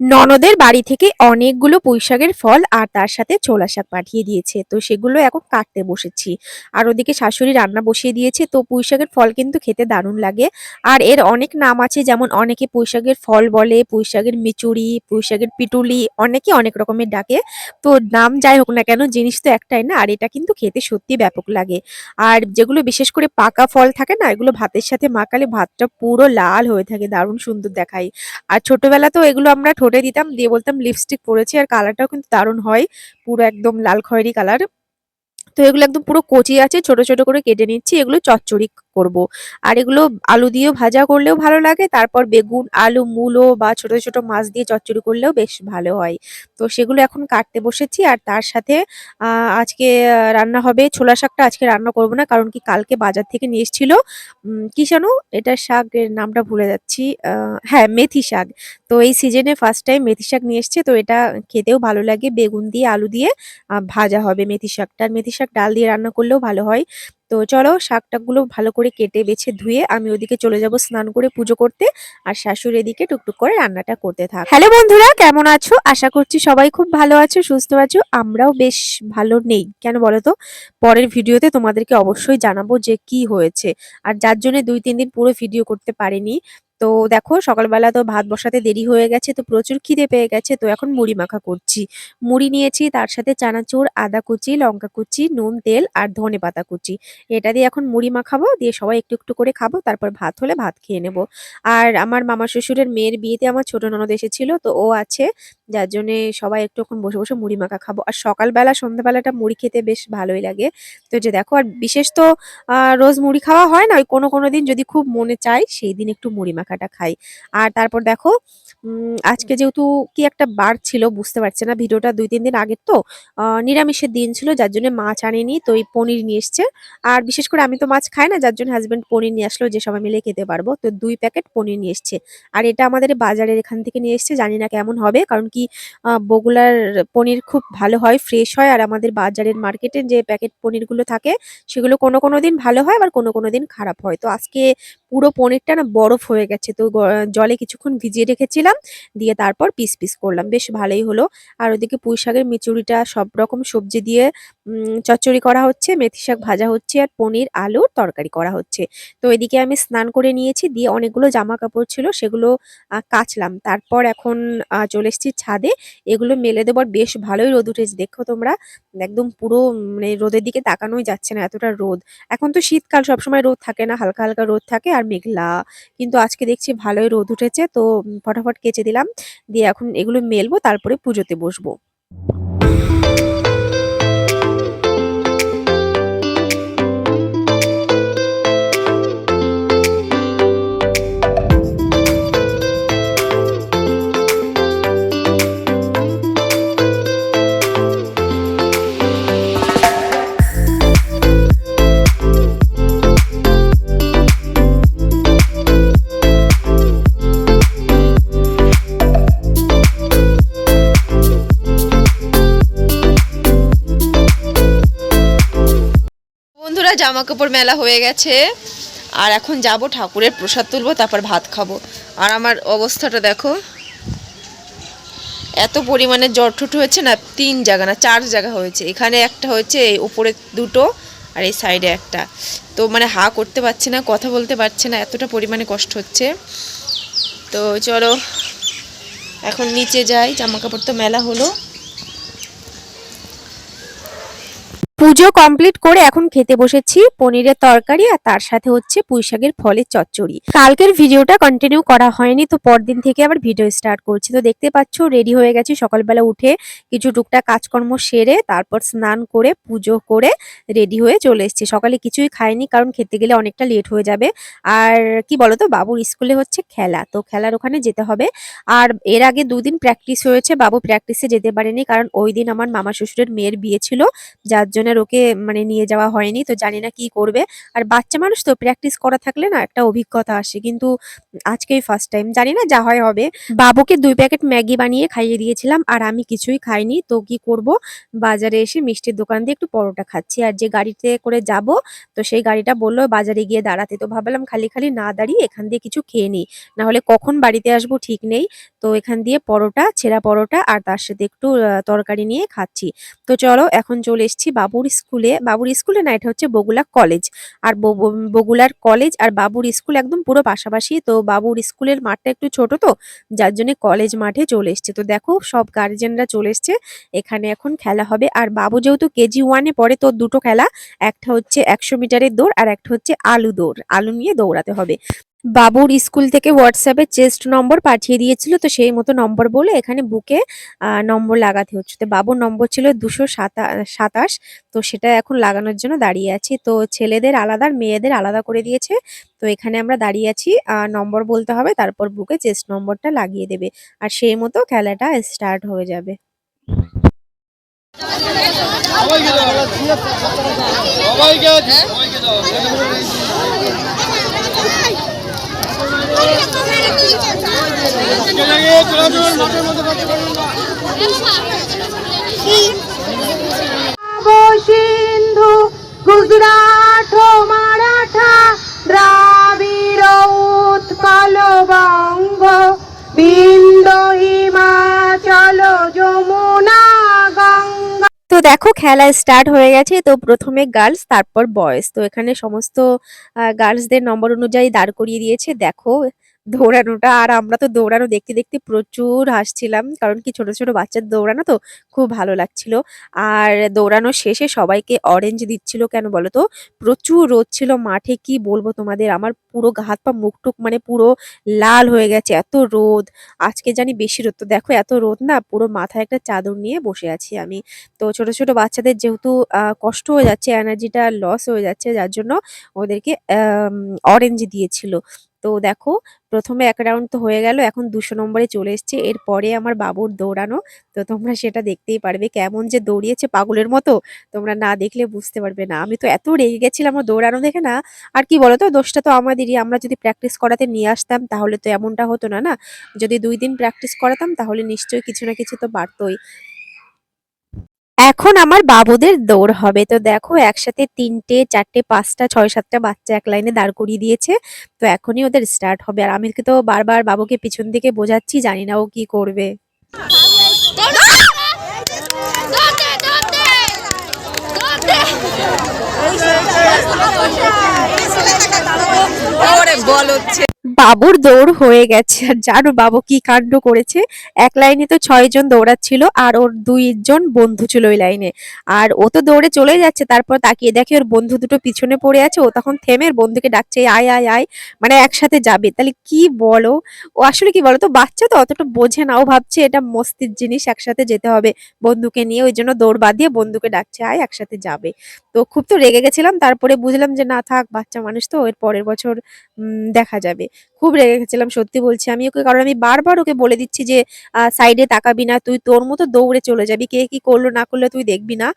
ননদের বাড়ি থেকে অনেকগুলো পুঁইশাকের ফল আর তার সাথে ছোলা শাক পাঠিয়ে দিয়েছে। তো সেগুলো এখন কাটতে বসেছি। আর ওদিকে শাশুড়ি রান্না বসিয়ে দিয়েছে। তো পুঁইশাকের ফল কিন্তু খেতে দারুণ লাগে। আর এর অনেক নাম আছে, যেমন অনেকে পুঁইশাকের ফল বলে, পুঁইশাকের মিচুড়ি, পুঁইশাকের পিটুলি, অনেকে অনেক রকমের ডাকে। তো নাম যাই হোক না কেন, জিনিস তো একটাই না, আর এটা কিন্তু খেতে সত্যি ব্যাপক লাগে। আর যেগুলো বিশেষ করে পাকা ফল থাকে না, এগুলো ভাতের সাথে মাখালে ভাতটা পুরো লাল হয়ে থাকে, দারুণ সুন্দর দেখায়। আর ছোটবেলা তো এগুলো আমরা ঠোঁটে দিতাম, দিয়ে বলতাম লিপস্টিক পরেছি আর কালারটাও কিন্তু দারুণ হয়, পুরো একদম লাল খয়েরি কালার তো এগুলো একদম পুরো কচি আছে, ছোট ছোট করে কেটে নিচ্ছি, এগুলো চচ্চড়ি করব। আর এগুলো আলু দিয়েও ভাজা করলেও ভালো লাগে, তারপর বেগুন, আলু, মূলো বা ছোট ছোট মাছ দিয়ে চচ্চড়ি করলেও বেশ ভালো হয়। তো সেগুলো এখন কাটতে বসেছি আর তার সাথে আজকে রান্না হবে ছোলা শাকটা আজকে রান্না করব না, কারণ কি কালকে বাজার থেকে নিয়ে এসেছিল। কি জানো? এটা শাকের নামটা ভুলে যাচ্ছি হ্যাঁ মেথি শাক। তো এই সিজনে ফার্স্ট টাইম মেথি শাক নিয়ে এসছে, তো এটা খেতেও ভালো লাগে। বেগুন দিয়ে, আলু দিয়ে ভাজা হবে মেথি শাকটা। আর মেথি শাক ডাল দিয়ে রান্না করলেও ভালো হয়। তো চলো শাক টাকগুলো ভালো করে কেটে বেছে ধুয়ে আমি ওদিকে চলে যাব স্নান করে পুজো করতে আর শাশুড়ি এদিকে টুকটুক করে রান্নাটা করতে থাক। হ্যালো বন্ধুরা, কেমন আছো? আশা করছি সবাই খুব ভালো আছো, সুস্থ আছো। আমরাও বেশ ভালো নেই। কেন বলো তো? পরের ভিডিওতে তোমাদেরকে অবশ্যই জানাব যে কি হয়েছে। আর যার জন্য দুই তিন দিন পুরো ভিডিও করতে পারিনি। তো দেখো সকালবেলা তো ভাত বসাতে দেরি হয়ে গেছে, তো প্রচুর খিদে পেয়ে গেছে, তো এখন মুড়ি মাখা করছি। মুড়ি নিয়েছি, তার সাথে চানাচুর, আদা কুচি, লঙ্কা কুচি, নুন, তেল আর ধনে পাতা কুচি। এটা দিয়ে এখন মুড়ি মাখাবো, দিয়ে সবাই একটু একটু করে খাব, তারপর ভাত হলে ভাত খেয়ে নেব। আর আমার মামা শ্বশুরের মেয়ের বিয়েতে আমার ছোট ননদ এসেছিল, তো ও আছে, যার জন্যে সবাই একটু এখন বসে বসে মুড়ি মাখা খাব। আর সকালবেলা, সন্ধ্যাবেলাটা মুড়ি খেতে বেশ ভালোই লাগে। তো যে দেখো, আর বিশেষ তো রোজ মুড়ি খাওয়া হয় না, ওই কোনো কোনো দিন যদি খুব মনে চায়, সেই দিন একটু মুড়ি মাখাটা খাই। আর তারপর দেখো আজকে যেহেতু কি একটা বার ছিল বুঝতে পারছে না ভিডিওটা দুই তিন দিন আগের তো নিরামিষের দিন ছিল যার জন্য মাছ আনেনি তো এই পনির নিয়ে এসছে। আর বিশেষ করে আমি তো মাছ খাই না যার জন্য হাজবেন্ড পনির নিয়ে আসলো যে সবাই মিলে খেতে পারব তো দুই প্যাকেট পনির নিয়ে এসছে। আর এটা আমাদের বাজারের এখান থেকে নিয়ে এসছে জানি না কেমন হবে কারণ কি আহ, বগুড়ার পনির খুব ভালো হয় ফ্রেশ হয় আর আমাদের বাজারের মার্কেটে যে প্যাকেট পনিরগুলো থাকে সেগুলো কোনো কোনো দিন ভালো হয় আবার কোনো কোনো দিন খারাপ হয়। তো আজকে পুরো পনিরটা না বরফ হয়ে গেছে তো জলে কিছুক্ষণ ভিজিয়ে রেখেছিলাম দিয়ে তারপর পিস পিস করলাম। বেশ ভালোই হলো। আর ওদিকে পুঁই শাকের মিচুড়িটা সব রকম সবজি দিয়ে চচ্চড়ি করা হচ্ছে, মেথি শাক ভাজা হচ্ছে আর পনির, আলুর তরকারি করা হচ্ছে। তো এদিকে আমি স্নান করে নিয়েছি, দিয়ে অনেকগুলো জামা কাপড় ছিল, সেগুলো কাচলাম। তারপর এখন চলে এসেছি ছাদে। এগুলো মেলে দেবার বেশ ভালোই রোদ উঠেছে। দেখো তোমরা, একদম পুরো মানে রোদের দিকে তাকানোই যাচ্ছে না এতটা রোদ। এখন তো শীতকাল, সবসময় রোদ থাকে না, হালকা হালকা রোদ থাকে আর মেঘলা। কিন্তু আজকে দেখছি ভালোই রোদ উঠেছে, তো ফটাফট কেচে দিলাম। দিয়ে এখন এগুলো মেলবো, তারপরে পুজোতে বসবো। জামা কাপড় মেলা হয়ে গেছে। আর এখন যাব ঠাকুরের প্রসাদ তুলবো, তারপর ভাত খাব। আর আমার অবস্থাটা দেখো। এত পরিমাণে জ্বর ঠুট হয়েছে না, তিন জায়গা না, চার জায়গা হয়েছে। এখানে একটা হয়েছে, এই উপরে দুটো, আর এই সাইডে একটা। তো মানে হা করতে পারছে না, কথা বলতে পারছে না, এতটা পরিমাণে কষ্ট হচ্ছে। তো চলো, এখন নিচে যাই জামা কাপড় তো মেলা হলো। পুজো কমপ্লিট করে এখন খেতে বসেছি, পনিরের তরকারি আর তার সাথে হচ্ছে পুঁই শাকের ফলের চচ্চড়ি। কালকের ভিডিওটা কন্টিনিউ করা হয়নি, তো পরদিন থেকে আবার ভিডিও স্টার্ট করছি। তো দেখতে পাচ্ছ রেডি হয়ে গেছি সকালবেলা উঠে কিছু টুকটাক কাজকর্ম সেরে তারপর স্নান করে, পুজো করে রেডি হয়ে চলে এসেছি। সকালে কিছুই খাইনি কারণ খেতে গেলে অনেকটা লেট হয়ে যাবে। আর কি বলতো, বাবুর স্কুলে হচ্ছে খেলা, তো খেলার ওখানে যেতে হবে। আর এর আগে দুদিন প্র্যাকটিস হয়েছে, বাবু প্র্যাকটিসে যেতে পারেনি কারণ ওই দিন আমার মামা শ্বশুরের মেয়ের বিয়ে ছিল, যার জন্য ওকে মানে নিয়ে যাওয়া হয়নি, তো জানি না কি করবে। আর বাচ্চা মানুষ তো প্র্যাকটিস করা থাকলে না একটা অভিজ্ঞতা আসে, কিন্তু আজকেই ফার্স্ট টাইম জানি না যা হয় হবে। বাবুকে দুই প্যাকেট ম্যাগি বানিয়ে খাইয়ে দিয়েছিলাম, আর আমি কিছুই খাইনি, তো কি করব? বাজারে এসে মিষ্টির দোকান দিয়ে একটু পরোটা খাচ্ছি, আর যে গাড়িতে করে যাব, তো সেই গাড়িটা বলল, বাজারে গিয়ে দাঁড়াতে। তো ভাবলাম খালি খালি না দাঁড়িয়ে এখান দিয়ে কিছু খেয়ে নিই না হলে কখন বাড়িতে আসব ঠিক নেই। তো এখান দিয়ে পরোটা, ছেঁড়া পরোটা, আর তার সাথে একটু তরকারি নিয়ে খাচ্ছি। তো চলো, এখন চলে এসছি বাবুর স্কুলে, বাবুর স্কুলে না, এটা হচ্ছে বগুলা কলেজ। আর বগুলার কলেজ আর বাবুর স্কুল একদম পুরো পাশাপাশি। তো বাবুর স্কুলের মাঠটা একটু ছোট তো, যার জন্য কলেজ মাঠে চলে এসছে। তো দেখো, সব গার্জেনরা চলে এসছে। এখানে এখন খেলা হবে। আর বাবু যেহেতু কেজি ওয়ানে পড়ে, তো দুটো খেলা। একটা হচ্ছে একশো মিটারের দৌড় আর একটা হচ্ছে আলু দৌড়। আলু নিয়ে দৌড়াতে হবে। বাবুর স্কুল থেকে হোয়াটসঅ্যাপে চেস্ট নম্বর পাঠিয়ে দিয়েছিল, তো সেই মতো নম্বর বলে এখানে বুকে নম্বর লাগাতে হচ্ছে। তো বাবুর নম্বর ছিল দুশো সাতাশ, তো সেটা এখন লাগানোর জন্য দাঁড়িয়ে আছি। তো ছেলেদের আলাদা মেয়েদের আলাদা করে দিয়েছে, তো এখানে আমরা দাঁড়িয়ে আছি নম্বর বলতে হবে, তারপর বুকে চেস্ট নম্বরটা লাগিয়ে দেবে। আর সেই মতো খেলাটা স্টার্ট হয়ে যাবে। সবাইকে দাও সবাইকে সবাইকে দাও কে লাগে চলাচল মাঠের মধ্যে খেলা স্টার্ট হয়ে গেছে। তো প্রথমে গার্লস তারপর বয়েজ তো এখানে সমস্ত গার্লসদের নম্বর অনুযায়ী দাঁড় করিয়ে দিয়েছে। দেখো দৌড়ানোটা। আর আমরা তো দৌড়ানো দেখতে দেখতে প্রচুর হাসছিলাম, কারণ কি ছোট ছোট বাচ্চার দৌড়ানো তো খুব ভালো লাগছিল। আর দৌড়ানো শেষে সবাইকে অরেঞ্জ দিচ্ছিল কেন বলো তো? প্রচুর রোদ ছিল মাঠে, কি বলব তোমাদের? আমার পুরো হাত পা মুখ টুক মানে পুরো লাল হয়ে গেছে, এত রোদ। আজকে জানি বেশি রোদ। তো দেখো এত রোদ না, পুরো মাথায় একটা চাদর নিয়ে বসে আছি আমি। তো ছোট ছোট বাচ্চাদের যেহেতু কষ্ট হয়ে যাচ্ছে এনার্জিটা লস হয়ে যাচ্ছে, যার জন্য ওদেরকে অরেঞ্জ দিয়েছিল। তো দেখো, প্রথমে এক রাউন্ড তো হয়ে গেল, এখন দুশো নম্বরে চলে এসছে। এরপরে আমার বাবুর দৌড়ানো। তো তোমরা সেটা দেখতেই পারবে, কেমন যে দৌড়িয়েছে পাগলের মতো। তোমরা না দেখলে বুঝতে পারবে না। আমি তো এত রেগে গেছিলাম আমার দৌড়ানো দেখে না। আর কি বলতো, দোষটা তো আমাদেরই। আমরা যদি প্র্যাকটিস করাতে নিয়ে আসতাম, তাহলে তো এমনটা হতো না না? যদি দুই দিন প্র্যাকটিস করাতাম, তাহলে নিশ্চয়ই কিছু না কিছু তো বাড়তোই। এখন আমার বাবুদের দৌড় হবে। তো দেখো, একসাথে তিনটে, চারটে, পাঁচটা, ছয়, সাতটা বাচ্চা এক লাইনে দাঁড় করিয়ে দিয়েছে। তো এখনই ওদের স্টার্ট হবে। আর আমি তো বারবার বাবুকে পিছন দিকে বোঝাচ্ছি, জানি না ও কি করবে। বল হচ্ছে। বাবুর দৌড় হয়ে গেছে। আর জানো বাবু কি কাণ্ড করেছে? এক লাইনে তো ছয় জন দৌড়াচ্ছিল আর ওর দুইজন বন্ধু ছিল ওই লাইনে। আর ও তো দৌড়ে চলে যাচ্ছে, তারপর তাকিয়ে দেখে ওর বন্ধু দুটো পিছনে পড়ে আছে, ও তখন থেমে ওর বন্ধুকে ডাকছে, আয় আয় আয়। মানে একসাথে যাবে। তাহলে কি বলো? ও আসলে কি বলো তো বাচ্চা তো অতটা বোঝে না। ও ভাবছে এটা মস্তির জিনিস, একসাথে যেতে হবে বন্ধুকে নিয়ে। ওই জন্য দৌড় বাদ দিয়ে বন্ধুকে ডাকছে, আয়, একসাথে যাবে। তো খুব তো রেগে গেছিলাম, তারপরে বুঝলাম যে না, থাক, বাচ্চা মানুষ তো, এর পরের বছর দেখা যাবে। খুব রেগে গেছিলাম, সত্যি বলছি। আমি ওকে, কারণ আমি বারবার ওকে বলে দিচ্ছি যে সাইডে তাকাবি না, তুই তোর মতো দৌড়ে চলে যাবি। কে কি করল, না করল তুই দেখবি না।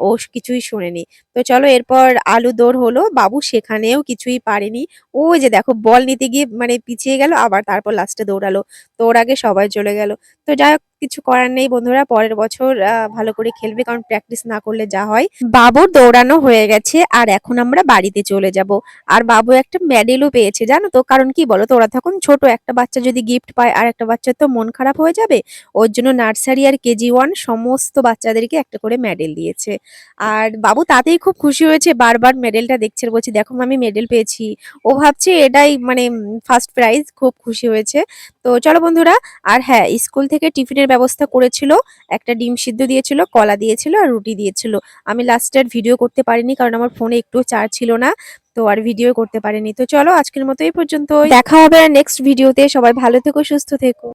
ও কিছুই শোনেনি। তো চলো, এরপর আলু দৌড় হলো। বাবু সেখানেও কিছুই পারেনি। ওই যে দেখো, বল নিতে গিয়ে মানে পিছিয়ে গেল, আবার তারপর লাস্টে দৌড়ালো। তো ওর আগে সবাই চলে গেল। তো যাই হোক কিছু করার নেই বন্ধুরা, পরের বছর ভালো করে খেলবে, কারণ প্র্যাকটিস না করলে যা হয়। বাবুর দৌড়ানো হয়ে গেছে, আর এখন আমরা বাড়িতে চলে যাব। আর বাবু একটা মেডেলও পেয়েছে, জানো তো? কারণ কি বলো তো, ওরা তখন ছোট, একটা বাচ্চা যদি গিফট পায়, আর একটা বাচ্চার তো মন খারাপ হয়ে যাবে, ওর জন্য নার্সারি আর কেজি ওয়ান সমস্ত বাচ্চাদেরকে একটা করে মেডেল দিয়েছে। আর বাবু তাতেই খুব খুশি হয়েছে, বারবার মেডেলটা দেখছে, বলছে, দেখো আমি মেডেল পেয়েছি। ও ভাবছে এটাই মানে ফার্স্ট প্রাইজ খুব খুশি হয়েছে। তো চলো বন্ধুরা, আর হ্যাঁ স্কুল থেকে টিফিনের ব্যবস্থা করেছিল, একটা ডিম সিদ্ধ দিয়েছিল, কলা দিয়েছিল আর রুটি দিয়েছিল। আমি লাস্টের ভিডিও করতে পারিনি কারণ আমার ফোনে একটু চার্জ ছিল না, তো আর ভিডিও করতে পারিনি। তো চলো আজকের মতো এই পর্যন্ত দেখা হবে আর নেক্সট ভিডিওতে সবাই ভালো থেকো, সুস্থ থেকো।